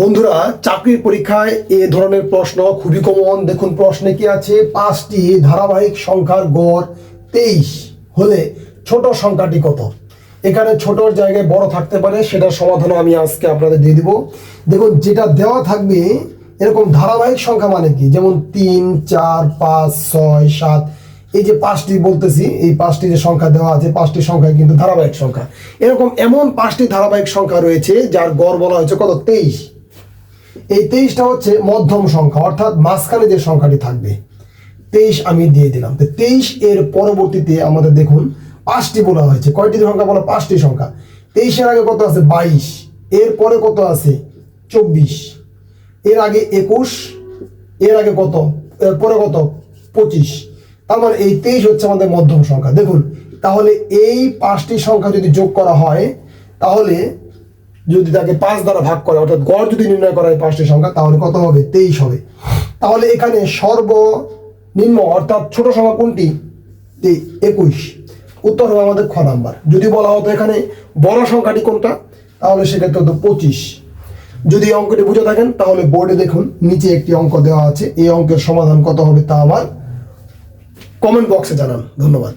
বন্ধুরা, চাকরির পরীক্ষায় এ ধরনের প্রশ্ন খুবই কমন দেখুন, প্রশ্নে কি আছে? পাঁচটি ধারাবাহিক সংখ্যার গড় তেইশ হলে ছোট সংখ্যাটি কত? এখানে ছোটর জায়গায় বড় থাকতে পারে, সেটার সমাধানও আমি আজকে আপনাদের দিয়ে দিব। দেখুন, যেটা দেওয়া থাকবে, এরকম ধারাবাহিক সংখ্যা মানে কি? যেমন তিন, চার, পাঁচ, ছয়, সাত। এই যে পাঁচটি বলতেছি, এই পাঁচটি যে সংখ্যা দেওয়া আছে, পাঁচটি সংখ্যা কিন্তু ধারাবাহিক সংখ্যা। এরকম এমন পাঁচটি ধারাবাহিক সংখ্যা রয়েছে, যার গড় বলা হয়েছে কত? তেইশ। এই তেইশটা হচ্ছে মধ্যম সংখ্যা, অর্থাৎ মাঝখানে যে সংখ্যাটি থাকবে। তেইশ আমি দিয়ে দিলাম। তো তেইশ এর পরবর্তীতে আমাদের দেখুন, পাঁচটি বলা হয়েছে। কয়টি সংখ্যা বলা? পাঁচটি সংখ্যা। তেইশের আগে কত আছে? বাইশ। এর পরে কত আছে? চব্বিশ। এর আগে একুশ। এর আগে কত? এর পরে কত? পঁচিশ। তার মানে এই তেইশ হচ্ছে আমাদের মধ্যম সংখ্যা। দেখুন, তাহলে এই পাঁচটি সংখ্যা যদি যোগ করা হয়, তাহলে যদি তাকে পাঁচ দ্বারা ভাগ করে, অর্থাৎ গড় যদি নির্ণয় করা হয় পাঁচটি সংখ্যা, তাহলে কত হবে? তেইশ হবে। তাহলে এখানে সর্বনিম্ন, অর্থাৎ ছোট সংখ্যা কোনটি? একুশ। উত্তর হবে আমাদের খ নাম্বার। যদি বলা হতো এখানে বড় সংখ্যাটি কোনটা, তাহলে সেক্ষেত্রে হতো পঁচিশ। যদি অঙ্কটি বুঝে থাকেন, তাহলে বোর্ডে দেখুন, নিচে একটি অঙ্ক দেওয়া আছে। এই অঙ্কের সমাধান কত হবে তা আমার কমেন্ট বক্সে জানান। ধন্যবাদ।